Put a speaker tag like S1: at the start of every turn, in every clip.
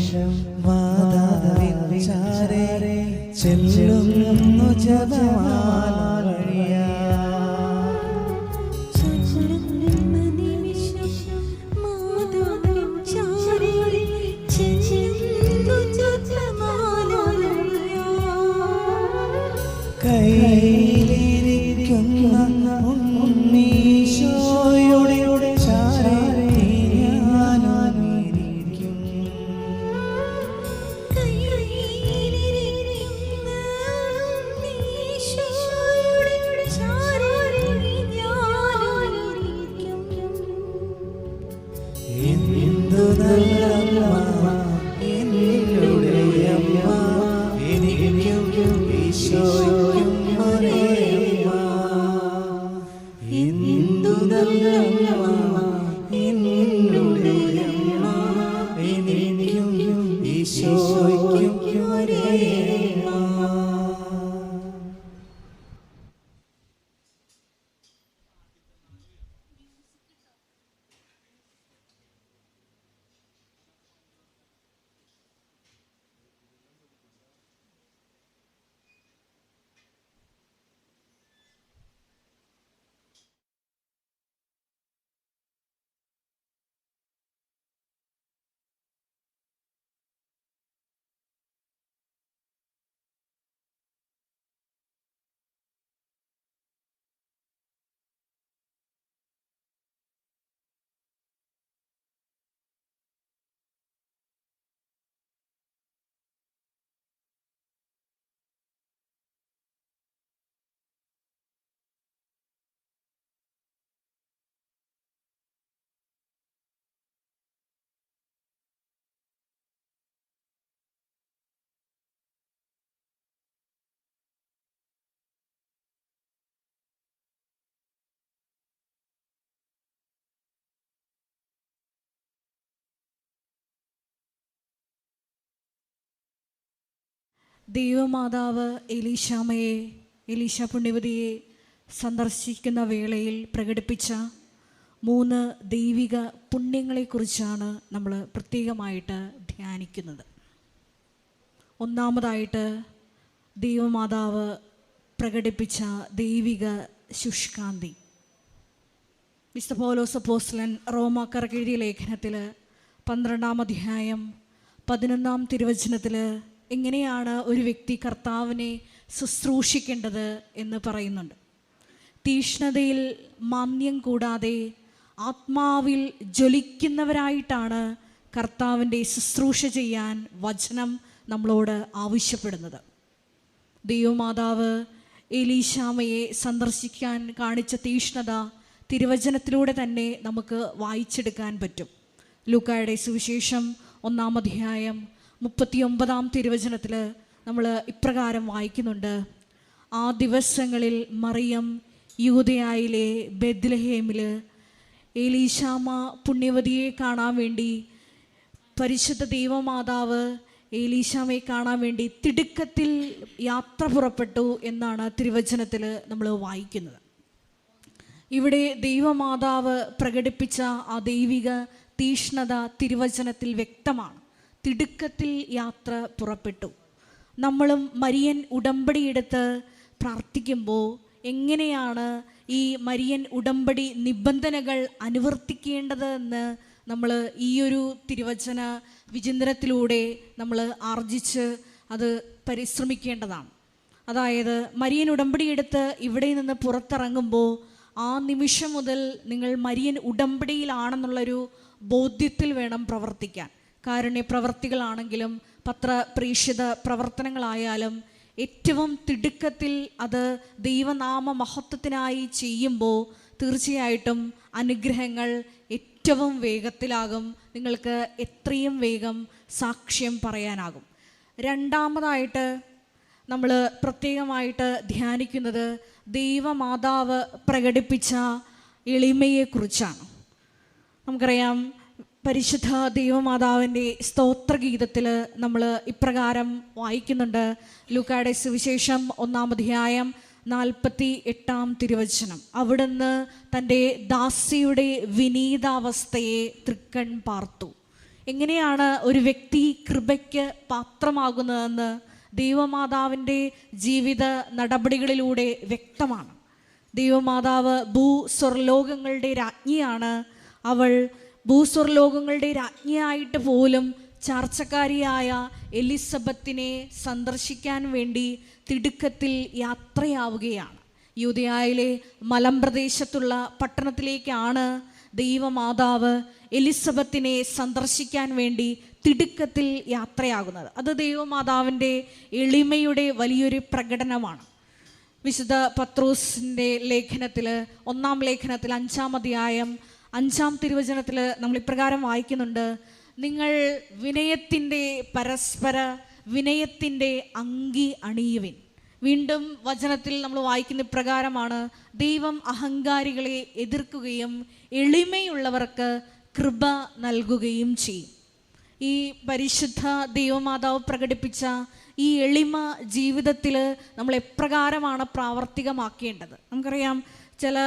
S1: നിമിഷം മാതാവിൻ ചാരേ ചെല്ലുന്നു ജപമാല വഴിയാ
S2: ദൈവമാതാവ് എലീശാമയെ എലീശ പുണ്യവതിയെ സന്ദർശിക്കുന്ന വേളയിൽ പ്രകടിപ്പിച്ച മൂന്ന് ദൈവിക പുണ്യങ്ങളെക്കുറിച്ചാണ് നമ്മൾ പ്രത്യേകമായിട്ട് ധ്യാനിക്കുന്നത്. ഒന്നാമതായിട്ട് ദൈവമാതാവ് പ്രകടിപ്പിച്ച ദൈവിക ശുഷ്കാന്തി. മിസ്റ്റർ പോലോസ് പോസ്ലൻ റോമാക്കർക്ക് എഴുതിയ ലേഖനത്തിൽ പന്ത്രണ്ടാം അധ്യായം പതിനൊന്നാം തിരുവചനത്തിൽ എങ്ങനെയാണ് ഒരു വ്യക്തി കർത്താവിനെ ശുശ്രൂഷിക്കേണ്ടത് എന്ന് പറയുന്നുണ്ട്. തീഷ്ണതയിൽ മാന്യം കൂടാതെ ആത്മാവിൽ ജ്വലിക്കുന്നവരായിട്ടാണ് കർത്താവിന്റെ ശുശ്രൂഷ ചെയ്യാൻ വചനം നമ്മളോട് ആവശ്യപ്പെടുന്നത്. ദൈവമാതാവ് എലീശാമയെ സന്ദർശിക്കാൻ കാണിച്ച തീഷ്ണത തിരുവചനത്തിലൂടെ തന്നെ നമുക്ക് വായിച്ചെടുക്കാൻ പറ്റും. ലൂക്കായുടെ സുവിശേഷം ഒന്നാം അധ്യായം മുപ്പത്തിയൊമ്പതാം തിരുവചനത്തിൽ നമ്മൾ ഇപ്രകാരം വായിക്കുന്നുണ്ട്. ആ ദിവസങ്ങളിൽ മറിയം യൂതയായിലെ ബെദ്ലഹേമിൽ ഏലീശാമ പുണ്യവതിയെ കാണാൻ വേണ്ടി പരിശുദ്ധ ദൈവമാതാവ് ഏലീശാമയെ കാണാൻ വേണ്ടി തിടുക്കത്തിൽ യാത്ര പുറപ്പെട്ടു എന്നാണ് തിരുവചനത്തിൽ നമ്മൾ വായിക്കുന്നത്. ഇവിടെ ദൈവമാതാവ് പ്രകടിപ്പിച്ച ആ ദൈവിക തീഷ്ണത തിരുവചനത്തിൽ വ്യക്തമാണ്. തിടുക്കത്തിൽ യാത്ര പുറപ്പെട്ടു. നമ്മളും മരിയൻ ഉടമ്പടിയെടുത്ത് പ്രാർത്ഥിക്കുമ്പോൾ എങ്ങനെയാണ് ഈ മരിയൻ ഉടമ്പടി നിബന്ധനകൾ അനുവർത്തിക്കേണ്ടത് എന്ന് നമ്മൾ ഈ ഒരു തിരുവചന വിചിന്തനത്തിലൂടെ നമ്മൾ ആർജിച്ച് അത് പരിശ്രമിക്കേണ്ടതാണ്. അതായത് മരിയൻ ഉടമ്പടിയെടുത്ത് ഇവിടെ നിന്ന് പുറത്തിറങ്ങുമ്പോൾ ആ നിമിഷം മുതൽ നിങ്ങൾ മരിയൻ ഉടമ്പടിയിലാണെന്നുള്ളൊരു ബോധ്യത്തിൽ വേണം പ്രവർത്തിക്കാൻ. കാരുണ്യ പ്രവർത്തികളാണെങ്കിലും പത്രപ്രീക്ഷിത പ്രവർത്തനങ്ങളായാലും ഏറ്റവും തിടുക്കത്തിൽ അത് ദൈവനാമ മഹത്വത്തിനായി ചെയ്യുമ്പോൾ തീർച്ചയായിട്ടും അനുഗ്രഹങ്ങൾ ഏറ്റവും വേഗത്തിലാകും. നിങ്ങൾക്ക് എത്രയും വേഗം സാക്ഷ്യം പറയാനാകും. രണ്ടാമതായിട്ട് നമ്മൾ പ്രത്യേകമായിട്ട് ധ്യാനിക്കുന്നത് ദൈവമാതാവ് പ്രകടിപ്പിച്ച എളിമയെക്കുറിച്ചാണ്. നമുക്കറിയാം പരിശുദ്ധ ദൈവമാതാവിന്റെ സ്തോത്രഗീതത്തിൽ നമ്മൾ ഇപ്രകാരം വായിക്കുന്നുണ്ട്. ലൂക്കായുടെ സുവിശേഷം ഒന്നാം അധ്യായം നാൽപ്പത്തി എട്ടാം തിരുവചനം. അവിടുന്ന് തന്റെ ദാസിയുടെ വിനീതാവസ്ഥയെ തൃക്കൺ പാർത്തു. എങ്ങനെയാണ് ഒരു വ്യക്തി കൃപയ്ക്ക് പാത്രമാകുന്നതെന്ന് ദൈവമാതാവിന്റെ ജീവിത നടപടികളിലൂടെ വ്യക്തമാണ്. ദൈവമാതാവ് ഭൂ സ്വർലോകങ്ങളുടെ രാജ്ഞിയാണ്. അവൾ ഭൂസ്വർലോകങ്ങളുടെ രാജ്ഞിയായിട്ട് പോലും ചർച്ചക്കാരിയായ എലിസബത്തിനെ സന്ദർശിക്കാൻ വേണ്ടി തിടുക്കത്തിൽ യാത്രയാവുകയാണ്. യൂതയായിലെ മലമ്പ്രദേശത്തുള്ള പട്ടണത്തിലേക്കാണ് ദൈവമാതാവ് എലിസബത്തിനെ സന്ദർശിക്കാൻ വേണ്ടി തിടുക്കത്തിൽ യാത്രയാകുന്നത്. അത് ദൈവമാതാവിന്റെ എളിമയുടെ വലിയൊരു പ്രകടനമാണ്. വിശുദ്ധ പത്രോസിന്റെ ലേഖനത്തിൽ ഒന്നാം ലേഖനത്തിൽ അഞ്ചാം അധ്യായം അഞ്ചാം തിരുവചനത്തിൽ നമ്മൾ ഇപ്രകാരം വായിക്കുന്നുണ്ട്. നിങ്ങൾ വിനയത്തിന്റെ പരസ്പര വിനയത്തിന്റെ അങ്കി അണിയുവിൻ. വീണ്ടും വചനത്തിൽ നമ്മൾ വായിക്കുന്ന പ്രകാരമാണ് ദൈവം അഹങ്കാരികളെ എതിർക്കുകയും എളിമയുള്ളവർക്ക് കൃപ നൽകുകയും ചെയ്യും. ഈ പരിശുദ്ധ ദൈവമാതാവ് പ്രകടിപ്പിച്ച ഈ എളിമ ജീവിതത്തിൽ നമ്മൾ എപ്രകാരമാണ് പ്രാവർത്തികമാക്കേണ്ടത്? നമുക്കറിയാം ചില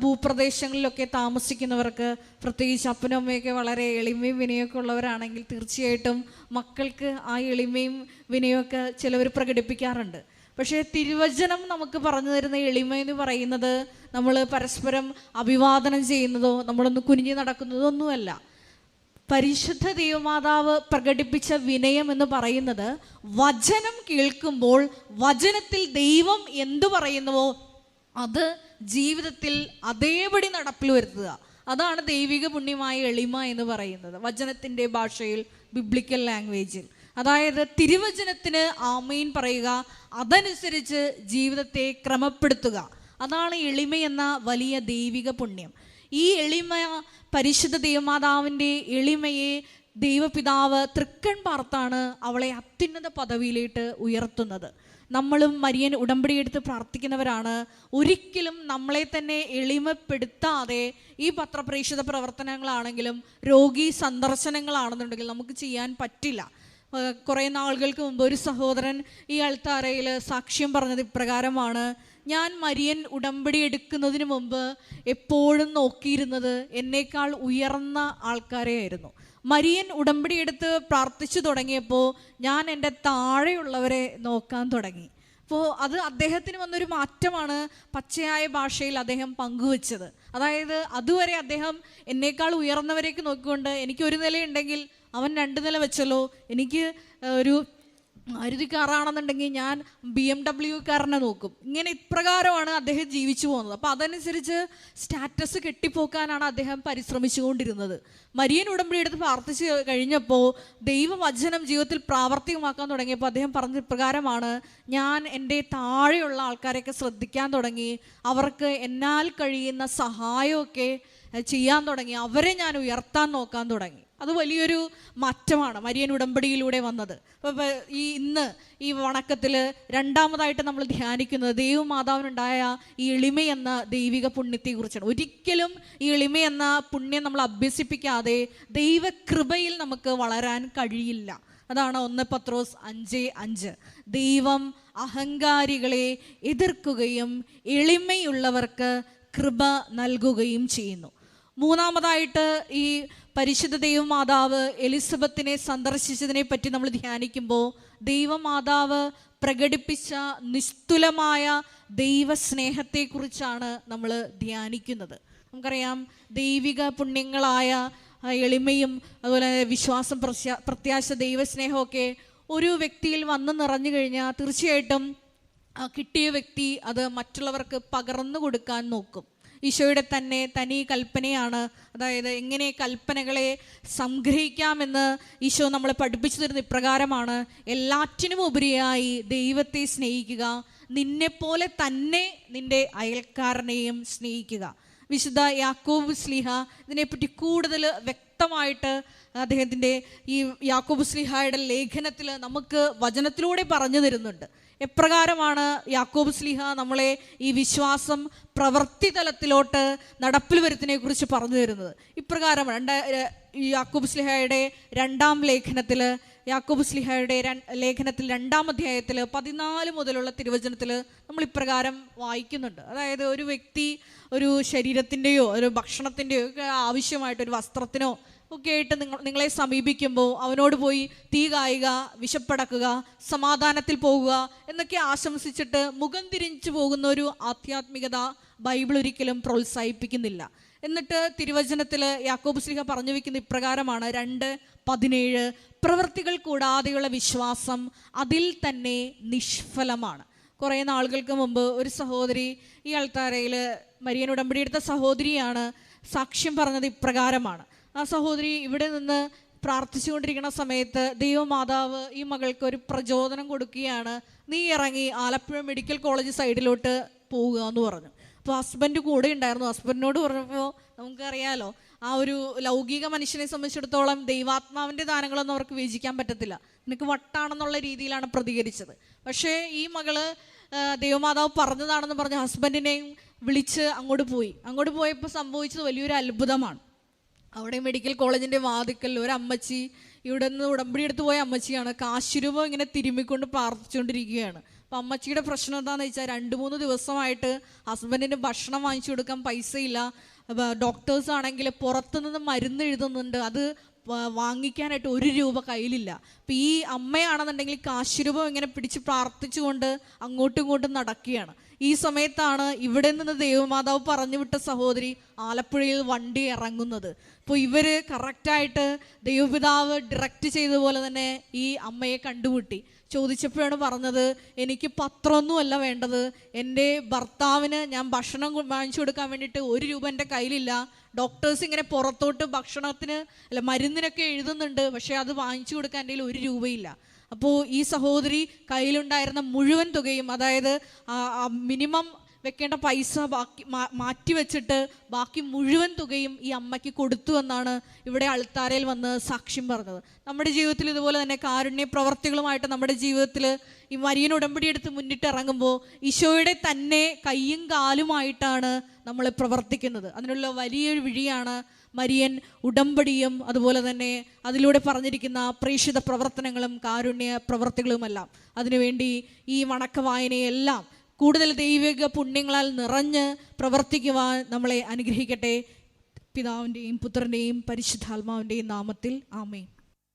S2: ഭൂപ്രദേശങ്ങളിലൊക്കെ താമസിക്കുന്നവർക്ക് പ്രത്യേകിച്ച് അപ്പനും അമ്മയൊക്കെ വളരെ എളിമയും വിനയമൊക്കെ ഉള്ളവരാണെങ്കിൽ തീർച്ചയായിട്ടും മക്കൾക്ക് ആ എളിമയും വിനയമൊക്കെ ചിലവർ പ്രകടിപ്പിക്കാറുണ്ട്. പക്ഷേ തിരുവചനം നമുക്ക് പറഞ്ഞു തരുന്ന എളിമ എന്ന് പറയുന്നത് നമ്മൾ പരസ്പരം അഭിവാദനം ചെയ്യുന്നതോ നമ്മളൊന്ന് കുനിഞ്ഞു നടക്കുന്നതോ ഒന്നുമല്ല. പരിശുദ്ധ ദൈവമാതാവ് പ്രകടിപ്പിച്ച വിനയം എന്ന് പറയുന്നത് വചനം കേൾക്കുമ്പോൾ വചനത്തിൽ ദൈവം എന്തു പറയുന്നുവോ അത് ജീവിതത്തിൽ അതേപടി നടപ്പിൽ വരുത്തുക. അതാണ് ദൈവിക പുണ്യമായ എളിമ എന്ന് പറയുന്നത്. വചനത്തിന്റെ ഭാഷയിൽ ബിബ്ലിക്കൽ ലാംഗ്വേജിൽ അതായത് തിരുവചനത്തിന് ആമീൻ പറയുക അതനുസരിച്ച് ജീവിതത്തെ ക്രമപ്പെടുത്തുക. അതാണ് എളിമ എന്ന വലിയ ദൈവിക പുണ്യം. ഈ എളിമ പരിശുദ്ധ ദൈവമാതാവിന്റെ എളിമയെ ദൈവപിതാവ് തൃക്കൺ പാർത്താണ് അവളെ അത്യുന്നത പദവിയിലേക്ക് ഉയർത്തുന്നത്. നമ്മളും മരിയൻ ഉടമ്പടിയെടുത്ത് പ്രാർത്ഥിക്കുന്നവരാണ്. ഒരിക്കലും നമ്മളെ തന്നെ എളിമപ്പെടുത്താതെ ഈ പത്രപ്രേക്ഷിത പ്രവർത്തനങ്ങളാണെങ്കിലും രോഗി സന്ദർശനങ്ങളാണെന്നുണ്ടെങ്കിൽ നമുക്ക് ചെയ്യാൻ പറ്റില്ല. കുറേ നാളുകൾക്ക് മുമ്പ് ഒരു സഹോദരൻ ഈ അൾത്താരയിൽ സാക്ഷ്യം പറഞ്ഞത് ഇപ്രകാരമാണ്. ഞാൻ മരിയൻ ഉടമ്പടി എടുക്കുന്നതിന് മുമ്പ് എപ്പോഴും നോക്കിയിരുന്നത് എന്നേക്കാൾ ഉയർന്ന ആൾക്കാരെയായിരുന്നു. മരിയൻ ഉടമ്പടി എടുത്ത് പ്രാർത്ഥിച്ചു തുടങ്ങിയപ്പോൾ ഞാൻ എന്റെ താഴെയുള്ളവരെ നോക്കാൻ തുടങ്ങി. അപ്പോൾ അത് അദ്ദേഹത്തിന് വന്നൊരു മാറ്റമാണ് പച്ചയായ ഭാഷയിൽ അദ്ദേഹം പങ്കുവച്ചത്. അതായത് അതുവരെ അദ്ദേഹം എന്നേക്കാൾ ഉയർന്നവരേക്ക് നോക്കിക്കൊണ്ട് എനിക്ക് ഒരു നിലയുണ്ടെങ്കിൽ അവൻ രണ്ട് നില വെച്ചല്ലോ എനിക്ക് ഒരു മാരുതി കാറാണെന്നുണ്ടെങ്കിൽ ഞാൻ ബി എം ഡബ്ല്യു കാറിനെ നോക്കും. ഇങ്ങനെ ഇപ്രകാരമാണ് അദ്ദേഹം ജീവിച്ചു പോകുന്നത്. അപ്പോൾ അതനുസരിച്ച് സ്റ്റാറ്റസ് കെട്ടിപ്പോക്കാനാണ് അദ്ദേഹം പരിശ്രമിച്ചുകൊണ്ടിരുന്നത്. മരിയൻ ഉടമ്പടി എടുത്ത് പ്രാർത്ഥിച്ച് കഴിഞ്ഞപ്പോൾ ദൈവവചനം ജീവിതത്തിൽ പ്രാവർത്തികമാക്കാൻ തുടങ്ങിയപ്പോൾ അദ്ദേഹം പറഞ്ഞ ഇപ്രകാരമാണ് ഞാൻ എന്റെ താഴെയുള്ള ആൾക്കാരെയൊക്കെ ശ്രദ്ധിക്കാൻ തുടങ്ങി. അവർക്ക് എന്നാൽ കഴിയുന്ന സഹായമൊക്കെ ചെയ്യാൻ തുടങ്ങി. അവരെ ഞാൻ ഉയർത്താൻ നോക്കാൻ തുടങ്ങി. അത് വലിയൊരു മാറ്റമാണ് മരിയൻ ഉടമ്പടിയിലൂടെ വന്നത്. അപ്പോൾ ഈ ഇന്ന് ഈ വണക്കത്തിൽ രണ്ടാമതായിട്ട് നമ്മൾ ധ്യാനിക്കുന്നത് ദൈവമാതാവിനുണ്ടായ ഈ എളിമ എന്ന ദൈവിക പുണ്യത്തെക്കുറിച്ചാണ്. ഒരിക്കലും ഈ എളിമ എന്ന പുണ്യം നമ്മൾ അഭ്യസിപ്പിക്കാതെ ദൈവകൃപയിൽ നമുക്ക് വളരാൻ കഴിയില്ല. അതാണ് ഒന്ന് പത്രോസ് അഞ്ച് അഞ്ച്. ദൈവം അഹങ്കാരികളെ എതിർക്കുകയും എളിമയുള്ളവർക്ക് കൃപ നൽകുകയും ചെയ്യുന്നു. മൂന്നാമതായിട്ട് ഈ പരിശുദ്ധ ദൈവമാതാവ് എലിസബത്തിനെ സന്ദർശിച്ചതിനെ പറ്റി നമ്മൾ ധ്യാനിക്കുമ്പോൾ ദൈവമാതാവ് പ്രകടിപ്പിച്ച നിസ്തുലമായ ദൈവസ്നേഹത്തെക്കുറിച്ചാണ് നമ്മൾ ധ്യാനിക്കുന്നത്. നമുക്കറിയാം ദൈവിക പുണ്യങ്ങളായ എളിമയും അതുപോലെ വിശ്വാസം പ്രത്യാശ ദൈവസ്നേഹമൊക്കെ ഒരു വ്യക്തിയിൽ വന്നു നിറഞ്ഞു കഴിഞ്ഞാൽ തീർച്ചയായിട്ടും കിട്ടിയ വ്യക്തി അത് മറ്റുള്ളവർക്ക് പകർന്നു കൊടുക്കാൻ നോക്കും. ഈശോയുടെ തന്നെ തനി കൽപ്പനയാണ്. അതായത് എങ്ങനെ കൽപ്പനകളെ സംഗ്രഹിക്കാമെന്ന് ഈശോ നമ്മളെ പഠിപ്പിച്ചു തരുന്ന ഇപ്രകാരമാണ്. എല്ലാറ്റിനും ഉപരിയായി ദൈവത്തെ സ്നേഹിക്കുക നിന്നെപ്പോലെ തന്നെ നിന്റെ അയൽക്കാരനെയും സ്നേഹിക്കുക. വിശുദ്ധ യാക്കോബ് സ്ലിഹ ഇതിനെപ്പറ്റി കൂടുതൽ വ്യക്തമായിട്ട് അദ്ദേഹത്തിന്റെ ഈ യാക്കോബ് സ്ലിഹായുടെ ലേഖനത്തിൽ നമുക്ക് വചനത്തിലൂടെ പറഞ്ഞു തരുന്നുണ്ട്. എപ്രകാരമാണ് യാക്കോബ് സ്ലിഹ നമ്മളെ ഈ വിശ്വാസം പ്രവൃത്തി തലത്തിലോട്ട് നടപ്പിൽ വരുത്തിനെ കുറിച്ച് പറഞ്ഞു തരുന്നത്? ഇപ്രകാരമാണ്. രണ്ട യാക്കോബ് സ്ലിഹയുടെ രണ്ടാം ലേഖനത്തിൽ യാക്കോബ് സ്ലിഹയുടെ ലേഖനത്തിൽ രണ്ടാം അധ്യായത്തിൽ പതിനാല് മുതലുള്ള തിരുവചനത്തിൽ നമ്മൾ ഇപ്രകാരം വായിക്കുന്നുണ്ട്. അതായത് ഒരു വ്യക്തി ഒരു ശരീരത്തിന്റെയോ ഒരു ഭക്ഷണത്തിന്റെയോ ഒക്കെ ആവശ്യമായിട്ട് ഒരു വസ്ത്രത്തിനോ ഒക്കെ ആയിട്ട് നിങ്ങൾ നിങ്ങളെ സമീപിക്കുമ്പോൾ അവനോട് പോയി തീ കായുക വിശപ്പടക്കുക സമാധാനത്തിൽ പോകുക എന്നൊക്കെ ആശംസിച്ചിട്ട് മുഖം തിരിച്ചു പോകുന്ന ഒരു ആധ്യാത്മികത ബൈബിൾ ഒരിക്കലും പ്രോത്സാഹിപ്പിക്കുന്നില്ല. എന്നിട്ട് തിരുവചനത്തിൽ യാക്കോബ് ശ്രീഹ പറഞ്ഞു വെക്കുന്ന ഇപ്രകാരമാണ് രണ്ട് പതിനേഴ് പ്രവൃത്തികൾ കൂടാതെയുള്ള വിശ്വാസം അതിൽ തന്നെ നിഷ്ഫലമാണ്. കുറേ നാളുകൾക്ക് മുമ്പ് ഒരു സഹോദരി ഈ അൾത്താരയിൽ മരിയൻ ഉടമ്പടി എടുത്ത സഹോദരിയാണ് സാക്ഷ്യം പറഞ്ഞത് ഇപ്രകാരമാണ്. ആ സഹോദരി ഇവിടെ നിന്ന് പ്രാർത്ഥിച്ചുകൊണ്ടിരിക്കുന്ന സമയത്ത് ദൈവമാതാവ് ഈ മകൾക്ക് ഒരു പ്രചോദനം കൊടുക്കുകയാണ്. നീ ഇറങ്ങി ആലപ്പുഴ മെഡിക്കൽ കോളേജ് സൈഡിലോട്ട് പോവുക എന്ന് പറഞ്ഞു. അപ്പോൾ ഹസ്ബൻഡ് കൂടെ ഉണ്ടായിരുന്നു. ഹസ്ബൻഡിനോട് പറഞ്ഞപ്പോൾ നമുക്കറിയാലോ ആ ഒരു ലൗകിക മനുഷ്യനെ സംബന്ധിച്ചിടത്തോളം ദൈവാത്മാവിന്റെ ദാനങ്ങളൊന്നും അവർക്ക് വിഭജിക്കാൻ പറ്റത്തില്ല. നിനക്ക് വട്ടാണെന്നുള്ള രീതിയിലാണ് പ്രതികരിച്ചത്. പക്ഷേ ഈ മകൾ ദൈവമാതാവ് പറഞ്ഞതാണെന്ന് പറഞ്ഞ ഹസ്ബൻഡിനെയും വിളിച്ച് അങ്ങോട്ട് പോയി. അങ്ങോട്ട് പോയപ്പോൾ സംഭവിച്ചത് വലിയൊരു അത്ഭുതമാണ്. അവിടെ മെഡിക്കൽ കോളേജിന്റെ വാതിക്കൽ ഒരു അമ്മച്ചി ഇവിടെ നിന്ന് ഉടമ്പടി എടുത്ത് പോയ അമ്മച്ചിയാണ്. കാശുരൂപം ഇങ്ങനെ തിരുമ്മിക്കൊണ്ട് പ്രാർത്ഥിച്ചുകൊണ്ടിരിക്കുകയാണ്. അപ്പം അമ്മച്ചിയുടെ പ്രശ്നം എന്താണെന്ന് വെച്ചാൽ രണ്ട് മൂന്ന് ദിവസമായിട്ട് ഹസ്ബൻഡിന് ഭക്ഷണം വാങ്ങിച്ചു കൊടുക്കാൻ പൈസയില്ല. ഡോക്ടേഴ്സ് ആണെങ്കിൽ പുറത്തുനിന്ന് മരുന്ന് എഴുതുന്നുണ്ട്. അത് വാങ്ങിക്കാനായിട്ട് ഒരു രൂപ കയ്യിലില്ല. അപ്പം ഈ അമ്മയാണെന്നുണ്ടെങ്കിൽ കാശുരൂപം ഇങ്ങനെ പിടിച്ച് പ്രാർത്ഥിച്ചുകൊണ്ട് അങ്ങോട്ടും ഇങ്ങോട്ടും നടക്കുകയാണ്. ഈ സമയത്താണ് ഇവിടെ നിന്ന് ദേവമാതാവ് പറഞ്ഞു വിട്ട സഹോദരി ആലപ്പുഴയിൽ വണ്ടി ഇറങ്ങുന്നത്. അപ്പോൾ ഇവർ കറക്റ്റായിട്ട് ദൈവപിതാവ് ഡയറക്റ്റ് ചെയ്ത പോലെ തന്നെ ഈ അമ്മയെ കണ്ടുമുട്ടി. ചോദിച്ചപ്പോഴാണ് പറഞ്ഞത് എനിക്ക് പത്രമൊന്നുമല്ല വേണ്ടത്. എന്റെ ഭർത്താവിന് ഞാൻ ഭക്ഷണം വാങ്ങിച്ചു കൊടുക്കാൻ വേണ്ടിയിട്ട് ഒരു രൂപ എന്റെ കയ്യിലില്ല. ഡോക്ടേഴ്സ് ഇങ്ങനെ പുറത്തോട്ട് ഭക്ഷണത്തിന് അല്ല മരുന്നിനൊക്കെ എഴുതുന്നുണ്ട് പക്ഷേ അത് വാങ്ങിച്ചു കൊടുക്കാൻ എന്റെ ഒരു രൂപയില്ല. അപ്പോൾ ഈ സഹോദരി കയ്യിലുണ്ടായിരുന്ന മുഴുവൻ തുകയും അതായത് മിനിമം വെക്കേണ്ട പൈസ ബാക്കി മാ- മാറ്റി വെച്ചിട്ട് ബാക്കി മുഴുവൻ തുകയും ഈ അമ്മയ്ക്ക് കൊടുത്തു എന്നാണ് ഇവിടെ അൾത്താരയിൽ വന്ന് സാക്ഷ്യം പറഞ്ഞത്. നമ്മുടെ ജീവിതത്തിൽ ഇതുപോലെ തന്നെ കാരുണ്യ പ്രവർത്തികളുമായിട്ട് നമ്മുടെ ജീവിതത്തിൽ ഈ മരിയൻ ഉടമ്പടി എടുത്ത് മുന്നിട്ട് ഇറങ്ങുമ്പോൾ ഈശോയുടെ തന്നെ കയ്യും കാലുമായിട്ടാണ് നമ്മൾ പ്രവർത്തിക്കുന്നത്. അതിനുള്ള വലിയൊരു വിഴിയാണ് മരിയൻ ഉടമ്പടിയും അതുപോലെ തന്നെ അതിലൂടെ പറഞ്ഞിരിക്കുന്ന പ്രേക്ഷിത പ്രവർത്തനങ്ങളും കാരുണ്യ പ്രവർത്തികളുമെല്ലാം. അതിനുവേണ്ടി ഈ വണക്ക വായനയെല്ലാം കൂടുതൽ ദൈവിക പുണ്യങ്ങളാൽ നിറഞ്ഞ് പ്രവർത്തിക്കുവാൻ നമ്മളെ അനുഗ്രഹിക്കട്ടെ. പിതാവിന്റെയും പുത്രന്റെയും പരിശുദ്ധാത്മാവിന്റെയും നാമത്തിൽ ആമേൻ.